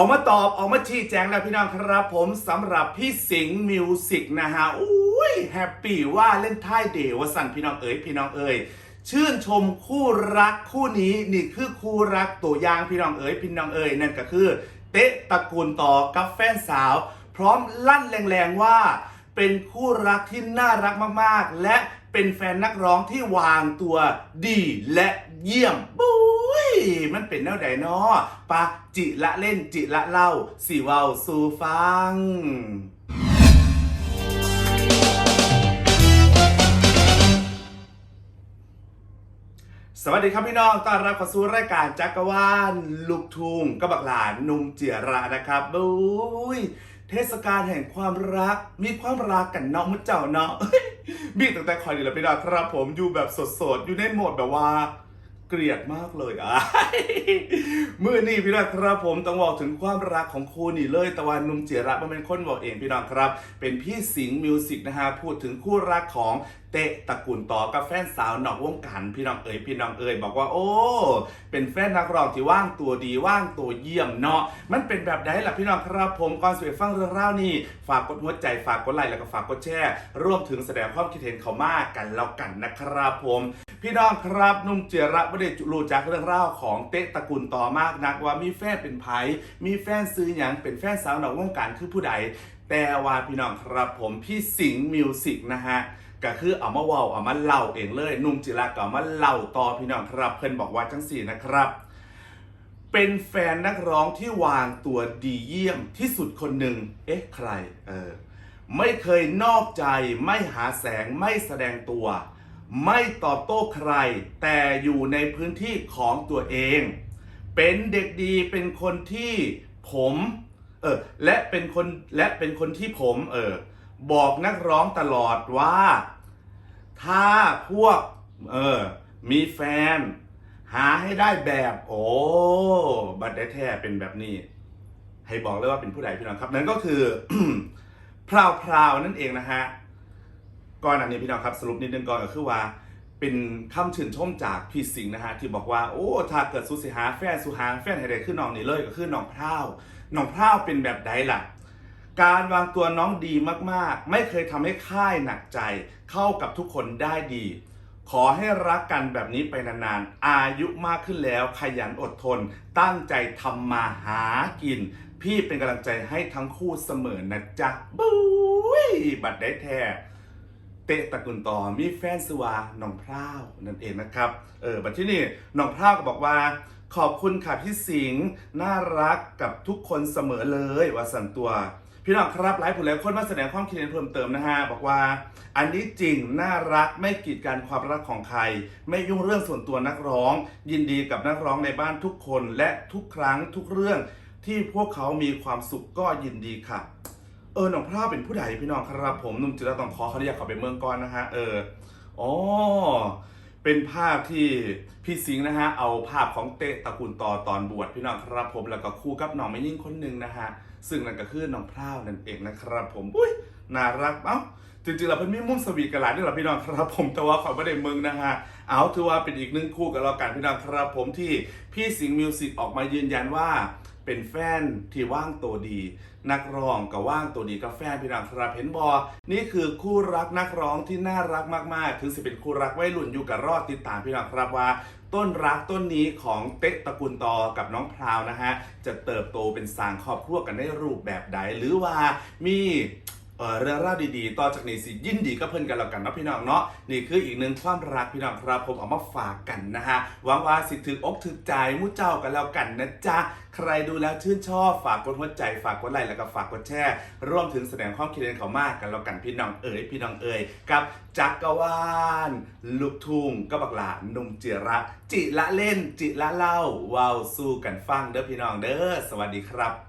ออกมาตอบออกมาชี้แจงแล้วพี่น้องครับผมสำหรับพี่สิงห์มิวสิกนะฮะอุ้ยแฮปปี้ว่าเล่นท้ายเดวสั่นพี่น้องเอ๋ยพี่น้องเอ๋ยชื่นชมคู่รักคู่นี้นี่คือคู่รักตัวอย่างพี่น้องเอ๋ยพี่น้องเอ๋ยนั่นก็คือ เตะตระกูลต่อกับแฟนสาว พร้อมลั่นแรงๆว่า เป็นคู่รักที่น่ารักมากๆ และเป็นแฟนนักร้องที่วางตัวดีและเยี่ยมบุ้ย มันเป็นแนวใดเนาะปะจิละเล่นจิละเล่าสีเวาสู่ฟังสวัสดีครับพี่น้อง ต้อนรับเข้าสู่รายการจักรวาลลูกทุ่งกับบักหลานนุ่มเจียรานะครับบุ้ยเทศกาลแห่งความรัก มีความรักกันเนาะมุดเจ้าเนาะบีตั้งแต่คอยดีแล้วพี่น้องครับผมอยู่แบบสดๆ อยู่ในโหมดแบบว่า เกลียดมากเลยอะมื่อนี้พี่น้องครับผมต้องบอกถึงความรักของคู่นี่เลยตะวันนุ่มเจียระมันเป็นคนบอกเองพี่น้องครับ เป็นพี่สิงห์มิวสิกนะฮะพูดถึงคู่รักของเตะตะกูลต่อกับแฟนสาวนอกวงการพี่น้องเอ๋ยพี่น้องเอ๋ยบอกว่าโอ้ เป็นแฟนนักร้องที่ว่างตัวดีว่างตัวเยี่ยมเนาะมันเป็นแบบไหนล่ะพี่น้องครับผมก่อนสวยฟังเรื่องราวนี้ฝากกดหัวใจฝากกดไลค์แล้วก็ฝากกดแชร์ร่วมถึงแสดงความคิดเห็นเขามากกันแล้วกันนะครับผมพี่น้องครับนุ่มเจระไม่ได้รู้จักเรื่องราวของเตะตะกูลต่อมากนักว่ามีแฟนเป็นไผมีแฟนซื้ออย่างเป็นแฟนสาวนอกวงการคือผู้ใด แต่ว่าพี่น้องครับผมพี่สิงห์มิวสิกนะฮะ ก็คือเอามาเว้าเอามาเล่าเองเลยนุ่มจิระก็เอามาเล่าต่อพี่น้องครับเพิ่นบอกว่าจังสี่นะครับ เป็นแฟนนักร้องที่วางตัวดีเยี่ยมที่สุดคนหนึ่งเอ๊ะใครเออไม่เคยนอกใจไม่หาแสงไม่แสดงตัว ไม่ตอบโต้ใคร แต่อยู่ในพื้นที่ของตัวเอง เป็นเด็กดีเป็นคนที่ผมเออและเป็นคนและเป็นคนที่ผมเออ บอกนักร้องตลอดว่า ถ้าพวก เออ มีแฟน หาให้ได้แบบ โอ้บัตรได้แท้เป็นแบบนี้ ให้บอกเลยว่าเป็นผู้ใดพี่น้องครับ นั่นก็คือพราวพราวนั่นเองนะฮะก่อนอันนี้พี่น้องครับสรุปนิดนึงก่อนก็คือว่า เป็นคำชื่นชมจากพี่สิงห์นะฮะที่บอกว่าโอ้ถ้าเกิดสุสิหาแฟนสุหาแฟนให้ได้ขึ้นน้องนี่เลยก็คือน้องพราวน้องพราวเป็นแบบใดล่ะ การวางตัวน้องดีมากๆ ไม่เคยทำให้ค่ายหนักใจ เข้ากับทุกคนได้ดี ขอให้รักกันแบบนี้ไปนานๆ อายุมากขึ้นแล้วขยันอดทน ตั้งใจทำมาหากิน พี่เป็นกำลังใจให้ทั้งคู่เสมอนะจ๊ะบุ้ยบัตรได้แท้เตะตะกุลต่อมีแฟนสวาน้องพร้าวนั่นเองนะครับ เออบัดที่นี่น้องพร้าวก็บอกว่า ขอบคุณค่ะพี่สิงห์น่ารักกับทุกคนเสมอเลยว่าสันตัว พี่น้องครับหลายผู้หลายคนมาแสดงความคิดเห็นเพิ่มเติมนะฮะบอกว่าอันนี้จริงน่ารักไม่กีดกันความรักของใคร ไม่ยุ่งเรื่องส่วนตัวนักร้อง ยินดีกับนักร้องในบ้านทุกคนและทุกครั้งทุกเรื่องที่พวกเขามีความสุขก็ยินดีค่ะ เออหนองพร้าเป็นผู้ใดพี่น้องครับผมนุ่มจิรต้องขอเขาเรียกเขาไปเมืองก่อนนะฮะเอออ๋อ เป็นภาพที่พี่สิงห์นะฮะเอาภาพของเตะตระกูลต่อตอนบวชพี่น้องครับผมแล้วก็คู่กับน้องไม่ยิ่งคนหนึ่งนะฮะซึ่งนั่นก็คือน้องพร้าวนั่นเองนะครับผมอุ้ยน่ารักเอ้าจริงๆแล้วเพิ่นมีมุมสวีทกันหลายนี่แหละพี่น้องครับผมแต่ว่าขาไม่ได้มึงนะฮะเอาถือว่าเป็นอีกหนึ่งคู่กับเรากันพี่น้องครับผมที่พี่สิงห์มิวสิกออกมายืนยันว่า เป็นแฟนที่ว่างตัวดี นักร้องกับว่างตัวดีกับแฟนพี่น้องครับเห็นบอนี่คือคู่รักนักร้องที่น่ารักมากๆ ถึงสิเป็นคู่รักวัยรุ่นอยู่กับรอดติดตามพี่น้องครับว่า ต้นรักต้นนี้ของเต๊ะตะกุลตอกับน้องพราวนะฮะจะเติบโตเป็นสางครอบครัวกันได้รูปแบบใดหรือว่ามี เออเรื่องราวดีๆ ต่อจากนี้สิยินดีก็เพิ่อนกันแล้วกันเนาะพี่น้องเนาะนี่คืออีกหนึ่งความรักพี่น้องครับผมเอามาฝากกันนะฮะหวังว่าสิถึกอกถึกใจมุ้เจ้ากันแล้วกันนะจ๊ะใครดูแล้วชื่นชอบฝากกดหัวใจฝากกดไลค์แล้วก็ฝากกดแชร์ร่วมถึงแสดงความคิดเห็นเขามากกันแล้วกันพี่น้องเอ๋ยพี่น้องเอ๋ยกับจักรวาลลูกทุ่งก็บักหลาหนุ่มเจียระ จิละเล่นจิละเล่าว้าวสู้กันฟังเด้อพี่น้องเด้อสวัสดีครับ